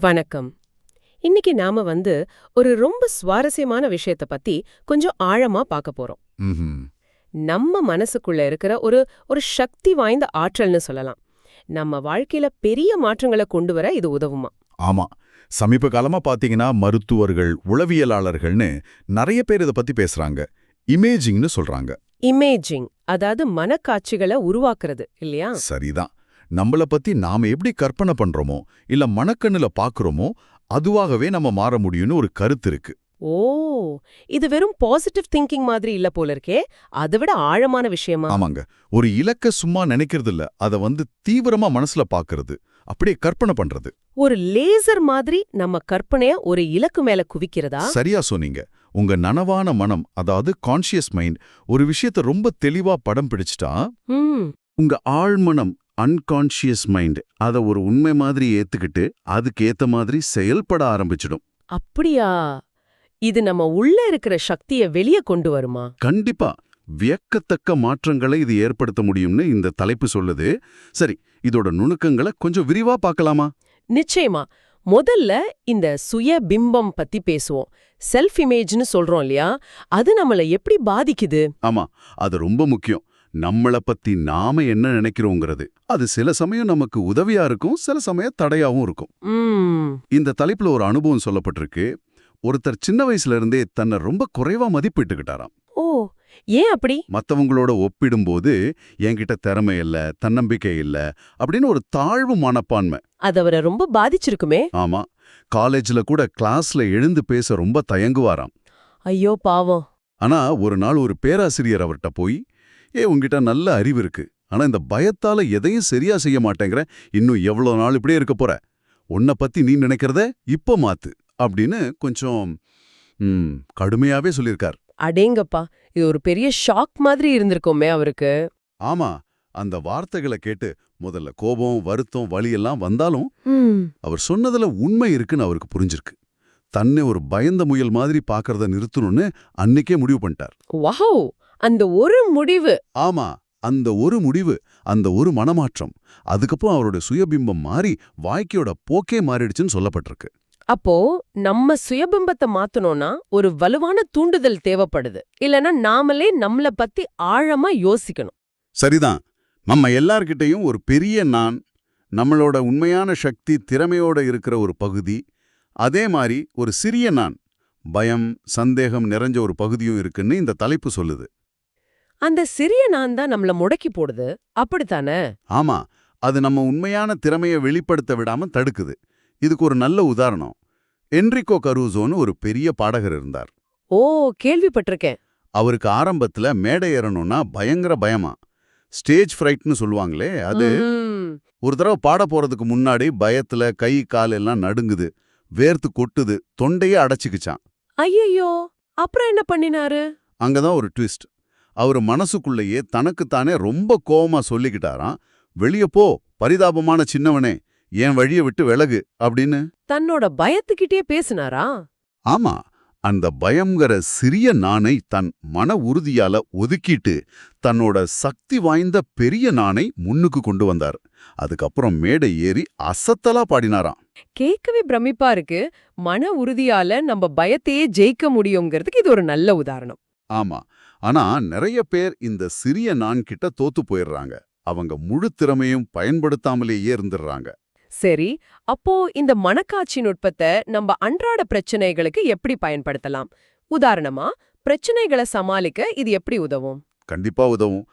வணக்கம். இன்னைக்கு நாம வந்து ஒரு ரொம்ப சுவாரஸ்யமான விஷயத்த பத்தி கொஞ்சம் ஆழமா பார்க்க போறோம். நம்ம மனசுக்குள்ள இருக்கிற ஒரு ஒரு சக்தி வாய்ந்த ஆற்றல்னு சொல்லலாம். நம்ம வாழ்க்கையில பெரிய மாற்றங்களை கொண்டு வர இது உதவுமா? ஆமா. சமீப காலமா பாத்தீங்கன்னா மருத்துவர்கள் உளவியலாளர்கள்னு நிறைய பேர் இத பத்தி பேசுறாங்க. இமேஜிங்னு சொல்றாங்க. இமேஜிங் அதாவது மனக்காட்சிகளை உருவாக்குறது இல்லையா? சரிதான். நம்மள பத்தி நாம எப்படி கற்பனை பண்றோமோ இல்ல மனக்கண்ணுல பாக்குறோமோ அதுவாகவே நம்ம மாற முடியும்னு ஒரு கருத்து இருக்கு. ஓ! இது வெறும் பாசிட்டிவ் திங்கிங் மாதிரி இல்ல போல இருக்கே. அதை விட ஆழமான விஷயமா? ஆமாங்க. ஒரு இலக்க சும்மா நினைக்கிறது இல்ல. அத வந்து தீவிரமா மனசுல பாக்குறது. அப்படியே கற்பனை பண்றது. ஒரு லேசர் மாதிரி நம்ம கற்பனைய ஒரு இலக்கு மேல குவிக்கிறதா? சரியா சொன்னீங்க. உங்க நனவான மனம் அதாவது கான்ஷியஸ் மைண்ட் ஒரு விஷயத்த ரொம்ப தெளிவா படம் பிடிச்சிட்டா உங்க ஆழ்மனம் அன்கான்ஷியஸ் மைண்ட் அத ஒரு உண்மை மாதிரி ஏத்துக்கிட்டு அதுக்கு ஏத்த மாதிரி செயல்பட ஆரம்பிச்சிடும். அப்படியா? இது நம்ம உள்ள இருக்கிற சக்திய வெளிய கொண்டு வருமா? கண்டிப்பா. வியக்கத்தக்க மாற்றங்களை இது ஏற்படுத்த முடியும்னு இந்த தலைப்பு சொல்லுது. சரி இதோட நுணுக்கங்களை கொஞ்சம் விரிவா பார்க்கலாமா? நிச்சயமா. முதல்ல இந்த சுய பிம்பம் பத்தி பேசுவோம். செல்ஃப் இமேஜ்னு சொல்றோம் இல்லையா? அது நம்மள எப்படி பாதிக்குது? ஆமா அது ரொம்ப முக்கியம். நம்மள பத்தி நாம என்ன நினைக்கிறோங்கிறது அது சில சமயம் நமக்கு உதவியா இருக்கும் சில சமயம் தடையாவும் இருக்கும். இந்த தலைப்புல ஒரு அனுபவம் சொல்லப்பட்டிருக்கு. ஒருத்தர் சின்ன வயசுல இருந்தே தன்னை ரொம்ப குறைவா மதிப்பிட்டுக்கிட்டாராம். ஓ ஏன் அப்படி? மத்தவங்களோட ஒப்பிடும்போது என்கிட்ட திறமை இல்ல தன்னம்பிக்கை இல்ல அப்படின்னு ஒரு தாழ்வு மனப்பான்மை. அது அவரை ரொம்ப பாதிச்சிருக்குமே. ஆமா. காலேஜ்ல கூட கிளாஸ்ல எழுந்து பேச ரொம்ப தயங்குவாராம். ஐயோ பாவம். ஆனா ஒரு நாள் ஒரு பேராசிரியர் அவர்கிட்ட போய் ஏ உன்கிட்ட நல்ல அறிவு இருக்கு. ஆனா இந்த பயத்தால எதையும் சரியா செய்ய மாட்டேங்கிற இன்னும் எவ்வளவு நாள் இப்படியே இருக்க போற? உன்னை பத்தி நீ நினைக்கிறத இப்ப மாத்து. அப்படின்னு கொஞ்சம் கடுமையாவே சொல்லியிருக்கார். அடேங்கப்பா இது ஒரு பெரிய ஷாக் மாதிரி இருந்திருக்குமே அவருக்கு. ஆமா அந்த வார்த்தைகளை கேட்டு முதல்ல கோபம் வருத்தம் வலி எல்லாம் வந்தாலும் அவர் சொன்னதுல உண்மை இருக்குன்னு அவருக்கு புரிஞ்சிருக்கு. தன்னை ஒரு பயந்த முயல் மாதிரி பார்க்கறத நிறுத்தணும்னு அன்னைக்கே முடிவு பண்ணிட்டார். வாவ்! அந்த ஒரு முடிவு. ஆமா அந்த ஒரு முடிவு அந்த ஒரு மனமாற்றம். அதுக்கப்புறம் அவரோட சுயபிம்பம் மாறி வாழ்க்கையோட போக்கே மாறிடுச்சுன்னு சொல்லப்பட்டிருக்கு. அப்போ நம்ம சுயபிம்பத்தை மாத்தணும்னா ஒரு வலுவான தூண்டுதல் தேவைப்படுது. இல்லனா நாமளே நம்மள பத்தி ஆழமா யோசிக்கணும். சரிதான். நம்ம எல்லார்கிட்டயும் ஒரு பெரிய நான் நம்மளோட உண்மையான சக்தி திறமையோட இருக்கிற ஒரு பகுதி அதே மாதிரி ஒரு சிறிய நான் பயம் சந்தேகம் நிறைஞ்ச ஒரு பகுதியும் இருக்குன்னு இந்த தலைப்பு சொல்லுது. அந்த சிறிய நான் தான் நம்மள முடக்கி போடுது. அப்படித்தானே? ஆமா. அது நம்ம உண்மையான திறமையை வெளிப்படுத்த விடாம தடுக்குது. இதுக்கு ஒரு நல்ல உதாரணம். என்ரிகோ கரூசோன்னு ஒரு பெரிய பாடகர் இருந்தார். ஓ கேள்விப்பட்டிருக்கேன். அவருக்கு ஆரம்பத்துல மேடை ஏறணும்னா பயங்கர பயமா. ஸ்டேஜ் ஃப்ரைட்னு சொல்லுவாங்களே அது. ஒரு தடவை பாட போறதுக்கு முன்னாடி பயத்துல கை கால் எல்லாம் நடுங்குது வேர்த்து கொட்டுது தொண்டையே அடைச்சிக்கிச்சான் ஐயையோ அப்புறம் என்ன பண்ணினாரு? அங்கதான் ஒரு ட்விஸ்ட். அவர் மனசுக்குள்ளேயே தனக்குத்தானே ரொம்ப கோவமா சொல்லிக்கிட்டாராம் வெளிய போ பரிதாபமான சின்னவனே என் வழிய விட்டு விலகு அப்படின்னு. தன்னோட பயத்துக்கிட்டே பேசினாரா ஆமா அந்த பயங்கர சிறிய நானை தன் மன உறுதியால ஒதுக்கிட்டு தன்னோட சக்தி வாய்ந்த பெரிய நானை முன்னுக்கு கொண்டு வந்தார். அதுக்கப்புறம் மேடை ஏறி அசத்தலா பாடினாராம். கேட்கவே பிரமிப்பா இருக்கு. மன உறுதியால நம்ம பயத்தையே ஜெயிக்க முடியுங்கிறதுக்கு இது ஒரு நல்ல உதாரணம். ஆமா ஆனா நிறைய பேர் இந்த சிறிய நான் கிட்ட தோத்து போயிடுறாங்க. அவங்க முழு திறமையும் பயன்படுத்தாமலேயே இருந்துடுறாங்க. சரி அப்போ இந்த மனக்காட்சி நுட்பத்தை நம்ம அன்றாட பிரச்சனைகளுக்கு எப்படி பயன்படுத்தலாம்? உதாரணமா பிரச்சனைகளை சமாளிக்க இது எப்படி உதவும்? கண்டிப்பா உதவும்.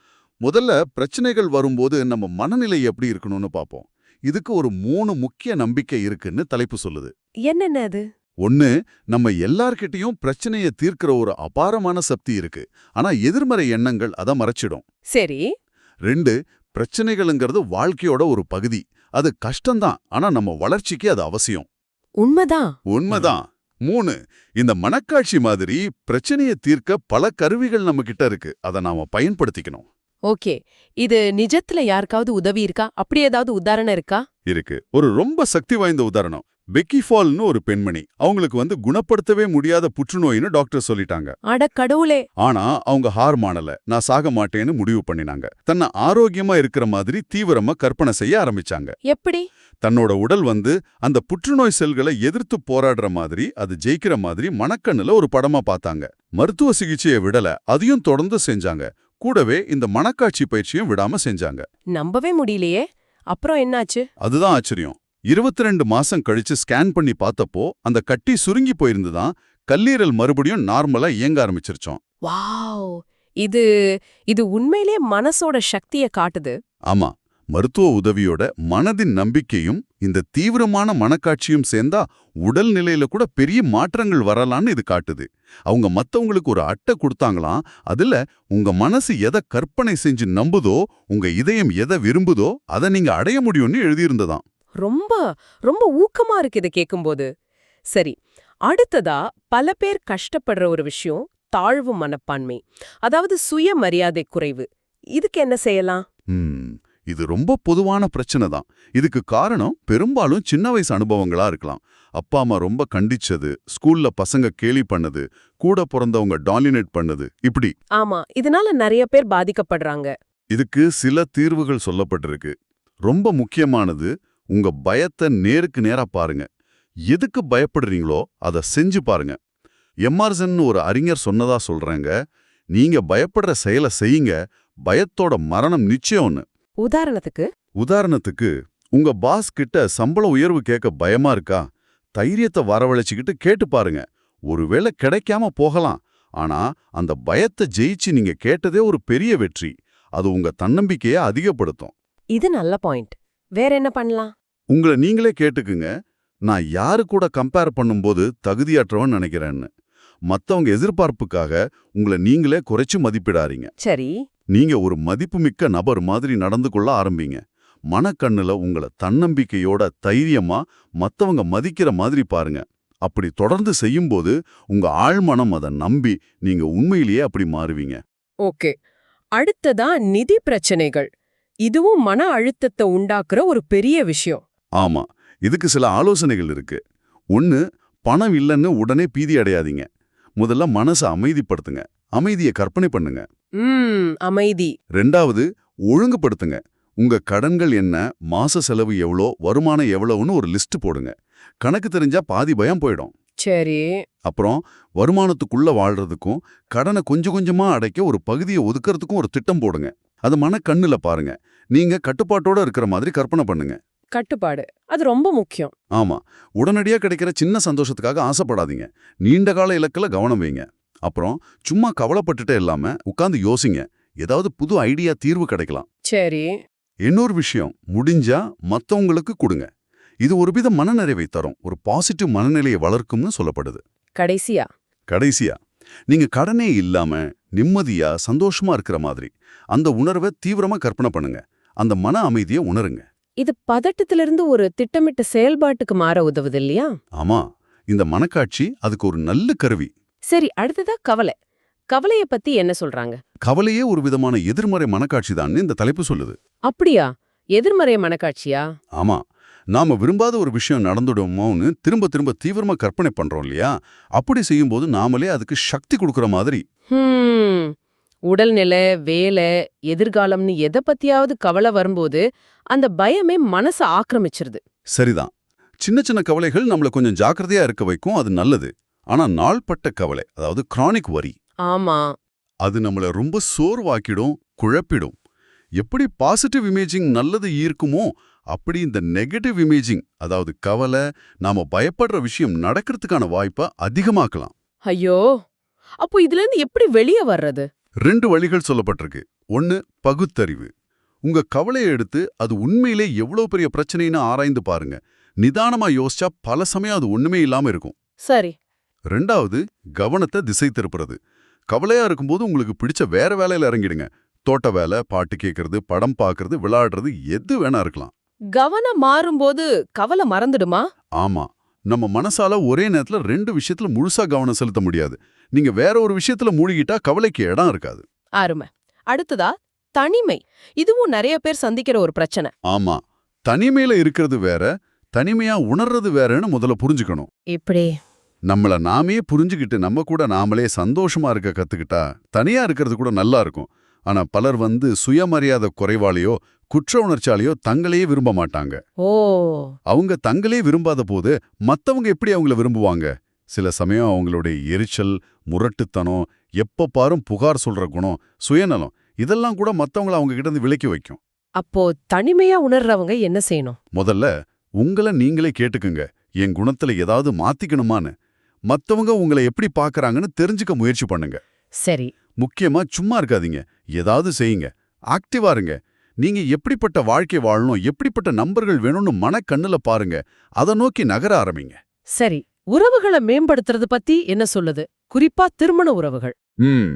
முதல்ல பிரச்சனைகள் வரும்போது நம்ம மனநிலை எப்படி இருக்கணும்னு பார்ப்போம். இதுக்கு ஒரு மூணு முக்கிய நம்பிக்கை இருக்குன்னு தலைப்பு சொல்லுது. என்னென்ன அது? ஒன்னு நம்ம எல்லார்கிட்டயும் பிரச்சனையை தீர்க்கிற ஒரு அபாரமான சக்தி இருக்கு. ஆனா எதிர்மறை எண்ணங்கள் அதை மறைச்சிடும். சரி. ரெண்டு பிரச்சனைகளுங்கிறது வாழ்க்கையோட ஒரு பகுதி. அது கஷ்டம்தான் ஆனா நம்ம வளர்ச்சிக்கு அது அவசியம். உண்மைதான். உண்மைதான். மூணு இந்த மனக்காட்சி மாதிரி பிரச்சனையை தீர்க்க பல கருவிகள் நம்ம கிட்ட இருக்கு. அதை நாம பயன்படுத்திக்கணும். ஓகே. இது நிஜத்துல யாருக்காவது உதவி இருக்கா அப்படி ஏதாவது உதாரணம் இருக்கா? இருக்கு. ஒரு ரொம்ப சக்தி வாய்ந்த உதாரணம். பெக்கி ஃபால்னு ஒரு பெண்மணி. அவங்களுக்கு வந்து குணப்படுத்தவே முடியாத புற்றுநோயின்னு டாக்டர் சொல்லிட்டாங்க. அட கடவுளே. ஆனா அவங்க ஹார் மானல. நான் சாக மாட்டேன்னு முடிவு பண்ணினாங்க. தன்னை ஆரோக்கியமா இருக்கிற மாதிரி தீவிரமா கற்பனை செய்ய ஆரம்பிச்சாங்க. எப்படி? தன்னோட உடல் வந்து அந்த புற்றுநோய் செல்களை எதிர்த்து போராடுற மாதிரி அது ஜெயிக்கிற மாதிரி மனக்கண்ணுல ஒரு படமா பார்த்தாங்க. மருத்துவ சிகிச்சையை விடல அதையும் தொடர்ந்து செஞ்சாங்க. கூடவே இந்த மனக்காட்சி பயிற்சியும் விடாம செஞ்சாங்க. நம்பவே முடியலையே. அப்புறம் என்னாச்சு? அதுதான் ஆச்சரியம். இருபத்தி ரெண்டு மாசம் கழிச்சு ஸ்கேன் பண்ணி பார்த்தப்போ அந்த கட்டி சுருங்கி போயிருந்துதான் கல்லீரல் மறுபடியும் நார்மலா இயங்க ஆரம்பிச்சிருச்சோம். வாவ்! இது இது உண்மையிலே மனசோட சக்திய காட்டுது. ஆமா மருத்துவ உதவியோட மனதின் நம்பிக்கையும் இந்த தீவிரமான மனக்காட்சியும் சேர்ந்தா உடல் நிலையில கூட பெரிய மாற்றங்கள் வரலான்னு இது காட்டுது. அவங்க மத்தவங்களுக்கு ஒரு அட்டை கொடுத்தாங்களாம் அதுல உங்க மனசு எதை கற்பனை செஞ்சு நம்புதோ உங்க இதயம் எதை விரும்புதோ அதை நீங்க அடைய முடியும்னு எழுதியிருந்ததாம். ரொம்ப ரொம்ப ஊக்கமா இருக்கு இதை கேக்கும்போது. சரி அடுத்ததா பல பேர் கஷ்டப்படுற ஒரு விஷயம் தாழ்வு மனப்பான்மை. அதாவது சுயமரியாதை குறைவு. இதுக்கு என்ன செய்யலாம்? இது ரொம்ப பொதுவான பிரச்சனை தான். இதுக்கு காரணம் பெரும்பாலும் சின்ன வயசு அனுபவங்களா இருக்கலாம். அப்பா அம்மா ரொம்ப கண்டிச்சது ஸ்கூல்ல பசங்க கேலி பண்ணது கூட பிறந்தவங்க டாமினேட் பண்ணது இப்படி. ஆமா இதனால நிறைய பேர் பாதிக்கப்படுறாங்க. இதுக்கு சில தீர்வுகள் சொல்லப்பட்டிருக்கு. ரொம்ப முக்கியமானது உங்க பயத்தை நேருக்கு நேரா பாருங்க. எதுக்கு பயப்படுறீங்களோ அதை செஞ்சு பாருங்க. எம்ஆர்சன் ஒரு அறிஞர் சொன்னதா சொல்றேங்க. நீங்க பயப்படுற செயலை செய்யுங்க. பயத்தோட மரணம் நிச்சயம்னு உதாரணத்துக்கு? உதாரணத்துக்கு உங்க பாஸ் கிட்ட சம்பள உயர்வு கேட்க பயமா இருக்கா? தைரியத்தை வரவழைச்சுக்கிட்டு கேட்டு பாருங்க. ஒருவேளை கிடைக்காம போகலாம். ஆனா அந்த பயத்தை ஜெயிச்சு நீங்க கேட்டதே ஒரு பெரிய வெற்றி. அது உங்க தன்னம்பிக்கையை அதிகப்படுத்தும். இது நல்ல பாயிண்ட். வேற என்ன பண்ணலாம்? உங்களை நீங்களே கேட்டுக்குங்க. நான் யாரு கூட கம்பேர் பண்ணும்போது தகுதியற்றவன் நினைக்கிறேன்னு. மத்தவங்க எதிர்பார்ப்புக்காக உங்களை நீங்களே குறைச்சு மதிப்பிடாதீங்க. சரி. நீங்க ஒரு மதிப்புமிக்க நபர் மாதிரி நடந்து கொள்ள ஆரம்பிங்க. மனக்கண்ணுல உங்கள தன்னம்பிக்கையோட தைரியமா மத்தவங்க மதிக்கிற மாதிரி பாருங்க. அப்படி தொடர்ந்து செய்யும்போது உங்க ஆழ்மனம் அதை நம்பி நீங்க உண்மையிலேயே அப்படி மாறுவீங்க. ஓகே. அடுத்ததா நிதி பிரச்சனைகள். இதுவும் மன அழுத்தத்தை உண்டாக்குற ஒரு பெரிய விஷயம். ஆமா. இதுக்கு சில ஆலோசனைகள் இருக்கு. ஒன்னு பணம் இல்லைன்னு உடனே பீதி அடையாதீங்க. முதல்ல மனசை அமைதிப்படுத்துங்க. அமைதியை கற்பனை பண்ணுங்க. அமைதி. ரெண்டாவது ஒழுங்குபடுத்துங்க. உங்க கடன்கள் என்ன மாச செலவு எவ்வளோ வருமானம் எவ்வளவுன்னு ஒரு லிஸ்ட் போடுங்க. கணக்கு தெரிஞ்சா பாதி பயம் போயிடும். சரி. அப்புறம் வருமானத்துக்குள்ள வாழ்றதுக்கும் கடனை கொஞ்சம் கொஞ்சமா அடைக்க ஒரு பகுதியை ஒதுக்கறதுக்கும் ஒரு திட்டம் போடுங்க. அது மனக்கண்ணுல பாருங்க. நீங்க கட்டுப்பாட்டோட இருக்கிற மாதிரி கற்பனை பண்ணுங்க. கட்டுப்பாடு. அது ரொம்ப முக்கியம். ஆமா. உடனடியா கிடைக்கிற சின்ன சந்தோஷத்துக்காக ஆசைப்படாதீங்க. நீண்ட கால இலக்குல கவனம் வைங்க. அப்புறம் சும்மா கவலைப்பட்டுட்டே இல்லாம உட்கார்ந்து யோசிங்க. ஏதாவது புது ஐடியா தீர்வு கிடைக்கலாம். சரி. இன்னொரு விஷயம். முடிஞ்சா மத்தவங்களுக்கு கொடுங்க. இது ஒருவித மனநிறைவை தரும். ஒரு பாசிட்டிவ் மனநிலையை வளர்க்கும்னு சொல்லப்படுது. கடைசியா? கடைசியா. நீங்க கடனே இல்லாம நிம்மதியா சந்தோஷமா இருக்கிற மாதிரி. அந்த உணர்வை தீவிரமா கற்பனை பண்ணுங்க. அந்த மன அமைதியை உணருங்க. இது பதட்டத்திலிருந்து ஒரு திட்டமிட்ட செயல்பாட்டுக்கு மாற உதவுது இல்லையா? ஆமா. இந்த மனக்காட்சி அதுக்கு ஒரு நல்ல கருவி. சரி அடுத்ததா கவலை. கவலைய பத்தி என்ன சொல்றாங்க? கவலையே ஒரு விதமான எதிர்மறை மனக்காட்சி இந்த தலைப்பு சொல்லுது. அப்படியா? எதிர்மறை மனக்காட்சியா? ஆமா. நாம விரும்பாத ஒரு விஷயம் நடந்துடுமோன்னு திரும்ப திரும்ப தீவிரமா கற்பனை பண்றோம் இல்லையா? அப்படி செய்யும்போது நாமளே அதுக்கு சக்தி கொடுக்கற மாதிரி உடல்நிலை வேலை எதிர்காலம்னு எதை பத்தியாவது கவலை வரும்போது அந்த பயமே மனசை ஆக்கிரமிச்சிருது. சரிதான். சின்ன சின்ன கவலைகள் நம்மள கொஞ்சம் ஜாக்கிரதையா இருக்க வைக்கும் அது நல்லது. ஆனா நாள்பட்ட கவலை அதாவது கிரானிக் வரி ஆமா. அது நம்மள ரொம்ப சோர்வாக்கிடும் குழப்பிடும். எப்படி பாசிட்டிவ் இமேஜிங் நல்லது ஈர்க்குமோ அப்படி இந்த நெகட்டிவ் இமேஜிங் அதாவது கவலை நாம பயப்படுற விஷயம் நடக்கிறதுக்கான வாய்ப்பை அதிகமாக்கலாம். ஐயோ! அப்போ இதுல இருந்து எப்படி வெளியே வர்றது? ரெண்டு வழிகள் சொல்லப்பட்டிருக்கு. ஒன்னு பகுத்தறிவு. உங்க கவலையை எடுத்து அது உண்மையிலே எவ்வளவு பெரிய பிரச்சனைன்னு ஆராய்ந்து பாருங்க. நிதானமா யோசிச்சா பல சமயம் அது ஒண்ணுமே இல்லாம இருக்கும். சரி. ரெண்டாவது கவனத்தை திசை திருப்புறது. கவலையா இருக்கும்போது உங்களுக்கு பிடிச்ச வேற வேலையில இறங்கிடுங்க. தோட்ட வேலை பாட்டு கேட்கறது படம் பார்க்கறது விளையாடுறது எது வேணா இருக்கலாம். கவனம் மாறும்போது கவலை மறந்துடுமா? ஆமா. நம்ம மனசால ஒரே நேரத்துல ரெண்டு விஷயத்துல முழுசா கவனம் செலுத்த முடியாது. நீங்க வேற ஒரு விஷயத்துல மூழ்கிட்டா கவலைக்கு இடம் இருக்காது. அருமை. அடுத்ததா தனிமை. இதுவும் நிறைய பேர் சந்திக்கிற ஒரு பிரச்சனை. ஆமா. தனிமையில இருக்கிறது வேற தனிமையா உணர்றது வேறன்னு முதல்ல புரிஞ்சுக்கணும். இப்படி நம்மள நாமே புரிஞ்சுக்கிட்டு நம்ம கூட நாமளே சந்தோஷமா இருக்க கத்துக்கிட்டா தனியா இருக்கிறது கூட நல்லா இருக்கும். ஆனா பலர் வந்து சுயமரியாதை குறைவாலேயோ குற்ற உணர்ச்சியாலேயோ தங்களையே விரும்ப மாட்டாங்க. ஓ. அவங்க தங்களே விரும்பாத போது மத்தவங்க எப்படி அவங்கள விரும்புவாங்க? சில சமயம் அவங்களுடைய எரிச்சல் முரட்டுத்தனம் எப்ப பாரும் புகார் சொல்ற குணம் சுயநலம் இதெல்லாம் கூட மத்தவங்கள அவங்க கிட்ட இருந்து விலக்கி வைக்கும். அப்போ தனிமையா உணர்றவங்க என்ன செய்யணும்? முதல்ல உங்களை நீங்களே கேட்டுக்குங்க. என் குணத்துல ஏதாவது மாத்திக்கணுமான்னு. மத்தவங்க உங்களை எப்படி பார்க்கறாங்கன்னு தெரிஞ்சுக்க முயற்சி பண்ணுங்க. சரி. முக்கியமா சும்மா இருக்காதீங்க. ஏதாவது செய்யுங்க. ஆக்டிவா இருங்க. நீங்க எப்படிப்பட்ட வாழ்க்கை வாழணும் எப்படிப்பட்ட நம்பர்கள் வேணும்னு மனக்கண்ணுல பாருங்க. அதை நோக்கி நகர ஆரம்பிங்க. சரி உறவுகளை மேம்படுத்துறது பத்தி என்ன சொல்லுது? குறிப்பா திருமண உறவுகள். ம்.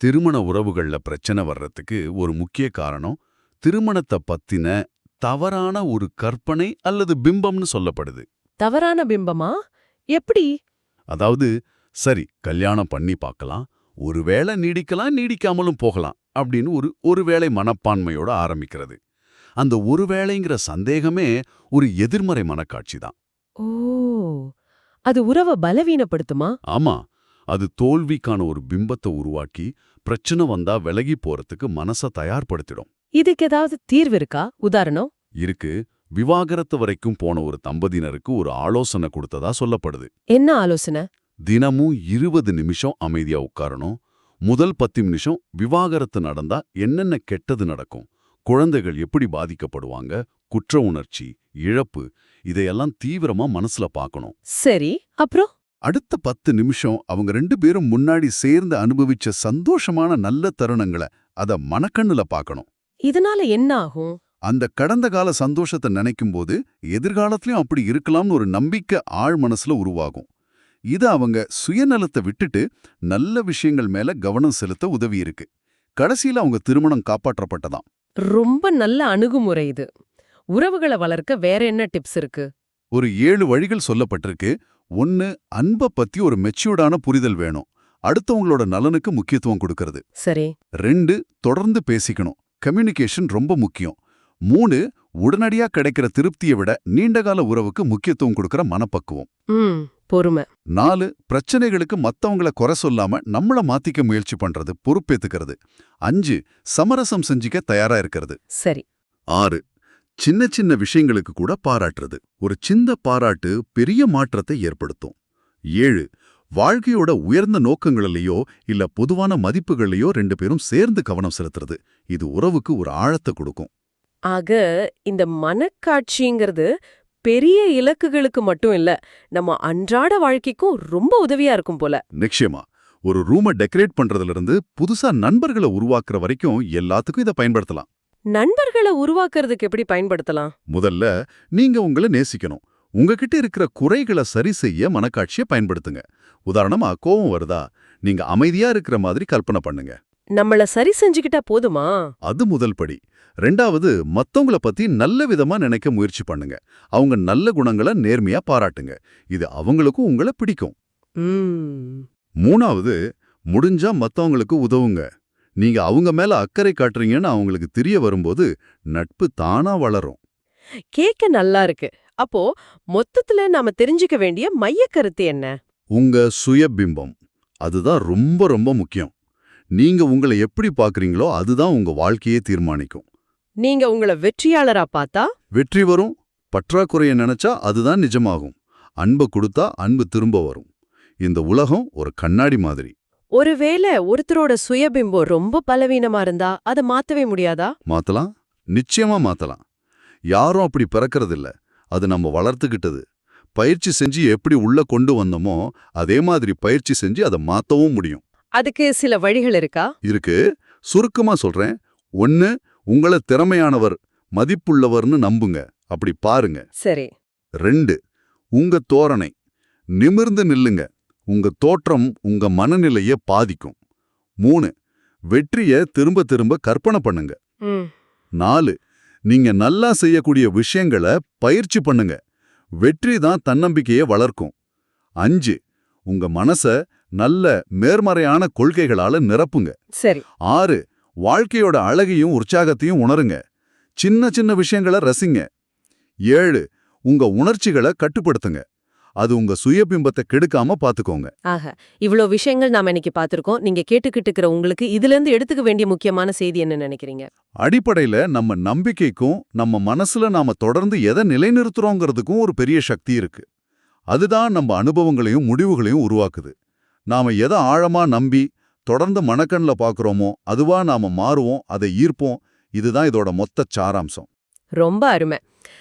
திருமண உறவுகள்ல பிரச்சனை வர்றதுக்கு ஒரு முக்கிய காரணம் திருமணத்தை பத்தின தவறான ஒரு கற்பனை அல்லது பிம்பம்னு சொல்லப்படுது. தவறான பிம்பமா? எப்படி? அதாவது சரி கல்யாணம் பண்ணி பார்க்கலாம் ஒருவேளை நீடிக்கலாம் நீடிக்காமலும் போகலாம் அப்படின்னு ஒரு ஒருவேளை மனப்பான்மையோட ஆரம்பிக்கிறது. அந்த ஒருவேளைங்கிற சந்தேகமே ஒரு எதிர்மறை மனக்காட்சி தான். ஓ அது உறவை பலவீனப்படுத்துமா? ஆமா அது தோல்விக்கான ஒரு பிம்பத்தை உருவாக்கி பிரச்சனை வந்தா விலகி போறதுக்கு மனச தயார்படுத்திடும். இதுக்கு ஏதாவது தீர்வு இருக்கா? உதாரணம்? இருக்கு. விவாகரத்து வரைக்கும் போன ஒரு தம்பதியினருக்கு ஒரு ஆலோசனை கொடுத்ததா சொல்லப்படுது. என்ன ஆலோசனை? தினமும் இருபது நிமிஷம் அமைதியா உட்காரணும். முதல் பத்து நிமிஷம் விவாகரத்து நடந்தா என்னென்ன கெட்டது நடக்கும் குழந்தைகள் எப்படி பாதிக்கப்படுவாங்க குற்ற உணர்ச்சி இழப்பு இதையெல்லாம் தீவிரமா மனசுல பார்க்கணும் சரி அப்புறம்? அடுத்த பத்து நிமிஷம் அவங்க ரெண்டு பேரும் முன்னாடி சேர்ந்து அனுபவிச்ச சந்தோஷமான நல்ல தருணங்களை அத மனக்கண்ணுல பார்க்கணும் இதனால என்ன ஆகும்? அந்த கடந்த கால சந்தோஷத்தை நினைக்கும்போது எதிர்காலத்திலயும் அப்படி இருக்கலாம்னு ஒரு நம்பிக்கை ஆழ் மனசுல உருவாகும். இது அவங்க சுயநலத்தை விட்டுட்டு நல்ல விஷயங்கள் மேல கவனம் செலுத்த உதவி இருக்கு. கடைசியில அவங்க திருமணம் காப்பாற்றப்பட்டதாம். ரொம்ப நல்ல அணுகுமுறை இது. உறவுகளை வளர்க்க வேற என்ன டிப்ஸ் இருக்கு? ஒரு ஏழு வழிகள் சொல்லப்பட்டிருக்கு. ஒன்னு அன்பை பத்தி ஒரு மெச்சூர்டான புரிதல் வேணும். அடுத்தவங்களோட நலனுக்கு முக்கியத்துவம் கொடுக்கறது. சரி. ரெண்டு தொடர்ந்து பேசிக்கணும். கம்யூனிகேஷன் ரொம்ப முக்கியம். மூணு உடனடியா கிடைக்கிற திருப்தியை விட நீண்டகால உறவுக்கு முக்கியத்துவம் கொடுக்கற மனப்பக்குவம். பொறுமை. நாலு பிரச்சனைகளுக்கு மத்தவங்கள குறை சொல்லாம நம்மள மாத்திக்க முயற்சி பண்றது பொறுப்பேத்துக்கிறது. அஞ்சு சமரசம் செஞ்சுக்க தயாரா இருக்கிறது. சரி. ஆறு சின்ன சின்ன விஷயங்களுக்கு கூட பாராட்டுறது. ஒரு சின்ன பாராட்டு பெரிய மாற்றத்தை ஏற்படுத்தும். ஏழு வாழ்க்கையோட உயர்ந்த நோக்கங்களிலேயோ இல்ல பொதுவான மதிப்புகள்லையோ ரெண்டு பேரும் சேர்ந்து கவனம் செலுத்துறது. இது உறவுக்கு ஒரு ஆழத்தை கொடுக்கும். ஆக இந்த மனக்காட்சிங்கிறது பெரிய இலக்குகளுக்கு மட்டும் இல்ல நம்ம அன்றாட வாழ்க்கைக்கும் ரொம்ப உதவியா இருக்கும் போல. நிச்சயமா. ஒரு ரூமை டெக்கரேட் பண்றதுல இருந்து புதுசா நண்பர்களை உருவாக்குற வரைக்கும் எல்லாத்துக்கும் இதை பயன்படுத்தலாம். நண்பர்களை உருவாக்குறதுக்கு எப்படி பயன்படுத்தலாம்? முதல்ல நீங்க உங்களை நேசிக்கணும். உங்ககிட்ட இருக்கிற குறைகளை சரி செய்ய மனக்காட்சியை பயன்படுத்துங்க. உதாரணமா கோவம் வருதா? நீங்க அமைதியா இருக்கிற மாதிரி கற்பனை பண்ணுங்க. நம்மள சரி செஞ்சுக்கிட்டா போதுமா? அது முதல் படி. ரெண்டாவது மத்தவங்கள பத்தி நல்ல விதமா நினைக்க முயற்சி பண்ணுங்க. அவங்க நல்ல குணங்களை நேர்மையா பாராட்டுங்க. இது அவங்களுக்கும் உங்களை பிடிக்கும். ம். மூணாவது முடிஞ்சா மத்தவங்களுக்கு உதவுங்க. நீங்க அவங்க மேல அக்கறை காட்டுறீங்கன்னு அவங்களுக்கு தெரிய வரும்போது நட்பு தானா வளரும். கேக்க நல்லா இருக்கு. அப்போ மொத்தத்துல நாம தெரிஞ்சுக்க வேண்டிய மைய கருத்து என்ன? உங்க சுயபிம்பம். அதுதான் ரொம்ப ரொம்ப முக்கியம். நீங்க உங்களை எப்படி பாக்குறீங்களோ அதுதான் உங்க வாழ்க்கையே தீர்மானிக்கும். நீங்க உங்கள வெற்றியாளரா பார்த்தா வெற்றி வரும் பற்றாக்குறைய நினைச்சா அதுதான் நிஜமாகும். அன்பை கொடுத்தா அன்பு திரும்ப வரும். இந்த உலகம் ஒரு கண்ணாடி மாதிரி. ஒருவேளை ஒருத்தரோட சுயபிம்பம் ரொம்ப பலவீனமா இருந்தா அதை மாத்தவே முடியாதா? மாத்தலாம். நிச்சயமா மாத்தலாம். யாரும் அப்படி பிறக்கறதில்ல. அது நம்ம வளர்த்துக்கிட்டது. பயிற்சி செஞ்சு எப்படி உள்ள கொண்டு வந்தோமோ அதே மாதிரி பயிற்சி செஞ்சு அதை மாத்தவும் முடியும். அதுக்கு சில வழிகள் இருக்கா? இருக்கு. சுருக்கமா சொல்றேன். ஒன்னு உங்களை திறமையானவர் மதிப்புள்ளவர்னு நம்புங்க. அப்படி பாருங்க. சரி. ரெண்டு உங்க தோரணை. நிமிர்ந்து நில்லுங்க. உங்க தோற்றம் உங்க மனநிலைய பாதிக்கும். மூணு வெற்றிய திரும்ப திரும்ப கற்பனை பண்ணுங்க. நாலு நீங்க நல்லா செய்யக்கூடிய விஷயங்களை பயிற்சி பண்ணுங்க. வெற்றி தான் தன்னம்பிக்கையை வளர்க்கும். அஞ்சு உங்க மனச நல்ல நேர்மறையான கொள்கைகளால நிரப்புங்க. சரி. ஆறு வாழ்க்கையோட அழகையும் உற்சாகத்தையும் உணருங்க. சின்ன சின்ன விஷயங்களை ரசிங்க. ஏழு உங்க உணர்ச்சிகளை கட்டுப்படுத்துங்க. அது உங்க சுயபிம்பத்தை கெடுக்காம பாத்துக்கோங்க. ஆக இவ்ளோ விஷயங்கள் நாம இன்னைக்கு பார்த்திருக்கோம் நீங்க கேட்டுக்கிட்டு இருக்கிற உங்களுக்கு இதுல இருந்து எடுத்துக்க வேண்டிய முக்கியமான செய்தி என்ன நினைக்கிறீங்க? அடிப்படையில நம்ம நம்பிக்கைக்கும் நம்ம மனசுல நாம தொடர்ந்து எதை நிலைநிறுத்துறோங்கிறதுக்கும் ஒரு பெரிய சக்தி இருக்கு. அதுதான் நம்ம அனுபவங்களையும் முடிவுகளையும் உருவாக்குது. நாம எதை ஆழமா நம்பி தொடர்ந்து மனக்கண்ல பாக்குறோமோ அதுவா நாம மாறுவோம் அதை ஈர்ப்போம். இதுதான் இதோட மொத்த சாராம்சம். ரொம்ப அருமை.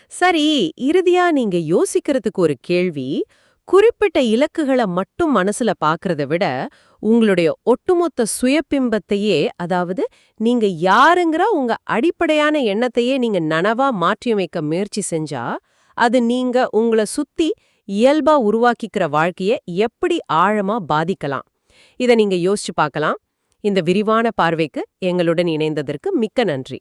சரி இறுதியா நீங்க யோசிக்கிறதுக்கு ஒரு கேள்வி குறிப்பிட்ட இலக்குகளை மட்டும் மனசுல பாக்குறத விட உங்களுடைய ஒட்டுமொத்த சுயபிம்பத்தையே அதாவது நீங்க யாருங்கிற உங்க அடிப்படையான எண்ணத்தையே நீங்க நனவா மாற்றியமைக்க முயற்சி செஞ்சா அது நீங்க உங்களை சுத்தி இயல்பா உருவாக்கிக்கிற வாழ்க்கைய எப்படி ஆழமா பாதிக்கலாம்? இத நீங்க யோசிச்சு பார்க்கலாம். இந்த விரிவான பார்வைக்கு எங்களுடன் இணைந்ததற்கு மிக்க நன்றி.